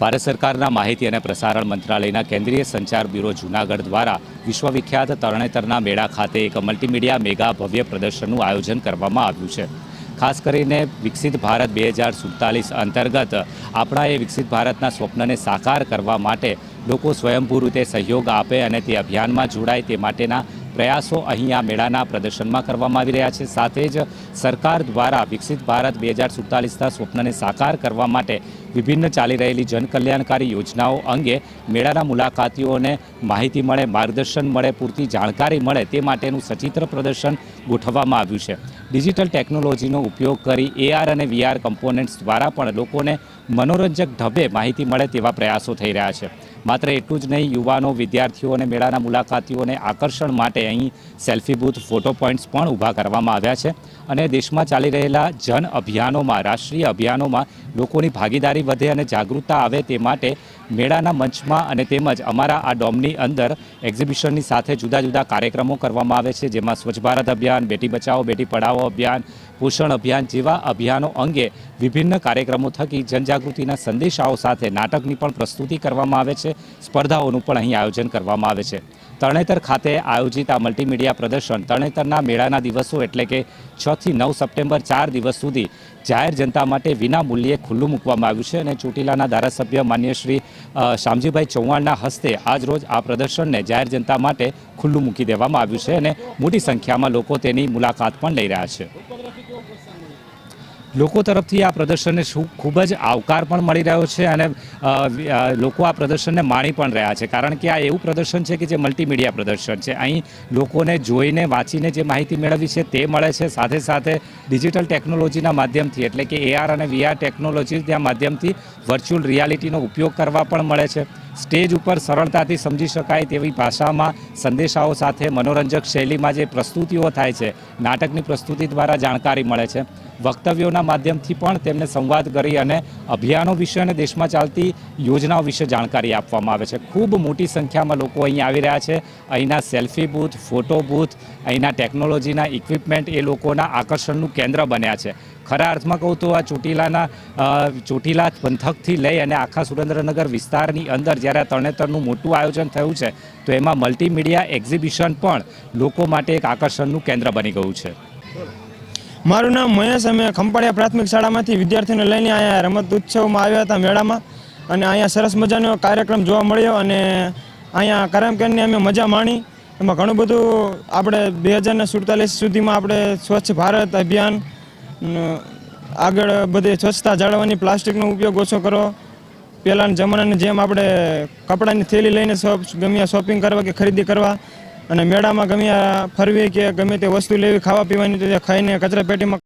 ભારત સરકારના માહિતી અને પ્રસારણ મંત્રાલયના કેન્દ્રીય સંચાર બ્યુરો જૂનાગઢ દ્વારા વિશ્વવિખ્યાત તરણેતરના મેળા ખાતે એક મલ્ટીમીડિયા મેગા ભવ્ય પ્રદર્શનનું આયોજન કરવામાં આવ્યું છે. ખાસ કરીને વિકસિત ભારત બે હજાર સુડતાલીસ અંતર્ગત આપણા એ વિકસિત ભારતના સ્વપ્નને સાકાર કરવા માટે લોકો સ્વયંભૂ રીતે સહયોગ આપે અને તે અભિયાનમાં જોડાય તે માટેના પ્રયાસો અહીં આ મેળાના પ્રદર્શનમાં કરવામાં આવી રહ્યા છે. સાથે જ સરકાર દ્વારા વિકસિત ભારત બે હજાર સુડતાલીસના સ્વપ્નને સાકાર કરવા માટે વિભિન્ન ચાલી રહેલી જનકલ્યાણકારી યોજનાઓ અંગે મેળાના મુલાકાતીઓને માહિતી મળે, માર્ગદર્શન મળે, પૂરતી જાણકારી મળે તે માટેનું સચિત્ર પ્રદર્શન ગોઠવવામાં આવ્યું છે. ડિજિટલ ટેકનોલોજીનો ઉપયોગ કરી એઆર અને વીઆર કમ્પોનન્ટ્સ દ્વારા પણ લોકોને મનોરંજક ઢબે માહિતી મળે તેવા પ્રયાસો થઈ રહ્યા છે. માત્ર એટલું જ નહીં, યુવાનો, વિદ્યાર્થીઓ અને મેળાના મુલાકાતીઓને આકર્ષણ માટે અહીં સેલ્ફી બૂથ, ફોટો પોઈન્ટ્સ પણ ઊભા કરવામાં આવ્યા છે. અને દેશમાં ચાલી રહેલા જન અભિયાનોમાં, રાષ્ટ્રીય અભિયાનોમાં લોકોની ભાગીદારી વધે અને જાગૃતતા આવે તે માટે મેળાના મંચમાં અને તેમજ અમારા આ ડોમની અંદર એક્ઝિબિશનની સાથે જુદા જુદા કાર્યક્રમો કરવામાં આવે છે, જેમાં સ્વચ્છ ભારત અભિયાન, બેટી બચાવો, બેટી પઢાઓ અભિયાન, પોષણ અભિયાન જેવા અભિયાનો અંગે વિભિન્ન કાર્યક્રમો થકી જનજાગૃતિના સંદેશાઓ સાથે નાટકની પણ પ્રસ્તુતિ કરવામાં આવે છે, સ્પર્ધાઓનું પણ અહીં આયોજન કરવામાં આવે છે. તરણેતર ખાતે આયોજિત આ મલ્ટીમીડિયા પ્રદર્શન તરણેતરના મેળાના દિવસો એટલે કે છ થી નવ સપ્ટેમ્બર ચાર દિવસ સુધી જાહેર જનતા માટે વિના મૂલ્યે ખુલ્લું મૂકવામાં આવ્યું છે અને ચોટીલાના ધારાસભ્ય માન્ય શ્રી શ્યામજીભાઈ ચૌહાણના હસ્તે આજરોજ આ પ્રદર્શનને જાહેર જનતા માટે ખુલ્લું મૂકી દેવામાં આવ્યું છે અને મોટી સંખ્યામાં લોકો તેની મુલાકાત પણ લઈ રહ્યા છે. લોકો તરફથી આ પ્રદર્શનને ખૂબ જ આવકાર પણ મળી રહ્યો છે અને લોકો આ પ્રદર્શનને માણી પણ રહ્યા છે. કારણ કે આ એવું પ્રદર્શન છે કે જે મલ્ટીમીડિયા પ્રદર્શન છે. અહીં લોકોને જોઈને વાંચીને જે માહિતી મેળવી છે તે મળે છે. સાથે સાથે ડિજિટલ ટેકનોલોજીના માધ્યમથી, એટલે કે એઆર અને વીઆર ટેકનોલોજીના માધ્યમથી વર્ચ્યુઅલ રિયાલિટીનો ઉપયોગ કરવા પણ મળે છે. સ્ટેજ ઉપર સરળતાથી સમજી શકાય તેવી ભાષામાં સંદેશાઓ સાથે મનોરંજક શૈલીમાં જે પ્રસ્તુતિઓ થાય છે, નાટકની પ્રસ્તુતિ દ્વારા જાણકારી મળે છે. વક્તવ્યોના માધ્યમથી પણ તેમને સંવાદ કરી અને અભિયાનો વિશે અને દેશમાં ચાલતી યોજનાઓ વિશે જાણકારી આપવામાં આવે છે. ખૂબ મોટી સંખ્યામાં લોકો અહીં આવી રહ્યા છે. અહીંના સેલ્ફી બૂથ, ફોટો બૂથ, અહીંના ટેકનોલોજીના ઇક્વિપમેન્ટ એ લોકોના આકર્ષણનું કેન્દ્ર બન્યા છે. ખરા અર્થમાં કહું તો આ ચોટીલાના ચોટીલા પંથકથી લઈ અને આખા સુરેન્દ્રનગર વિસ્તારની અંદર જ્યારે આ તરણેતરનું મોટું આયોજન થયું છે, તો એમાં મલ્ટીમીડિયા એક્ઝિબિશન પણ લોકો માટે એક આકર્ષણનું કેન્દ્ર બની ગયું છે. મારું નામ મહેશ, અમે ખંપાળિયા પ્રાથમિક શાળામાંથી વિદ્યાર્થીઓને લઈને અહીંયા રમત ઉત્સવમાં આવ્યા હતા મેળામાં. અને અહીંયા સરસ મજાનો કાર્યક્રમ જોવા મળ્યો અને અહીંયા કરમકેરની અમે મજા માણી. એમાં ઘણું બધું આપણે બે હજાર સુડતાલીસ સુધીમાં આપણે સ્વચ્છ ભારત અભિયાન આગળ બધી સ્વચ્છતા જાળવવાની પ્લાસ્ટિકનો ઉપયોગ ઓછો કરો. પહેલાંના જમાનાની જેમ આપણે કપડાની થેલી લઈને શોપ ગમે શોપિંગ કરવા કે ખરીદી કરવા. અને મેળામાં ગમે ફરવી કે ગમે તે વસ્તુ લેવી, ખાવા પીવાની તો ખાઈને કચરા પેટીમાં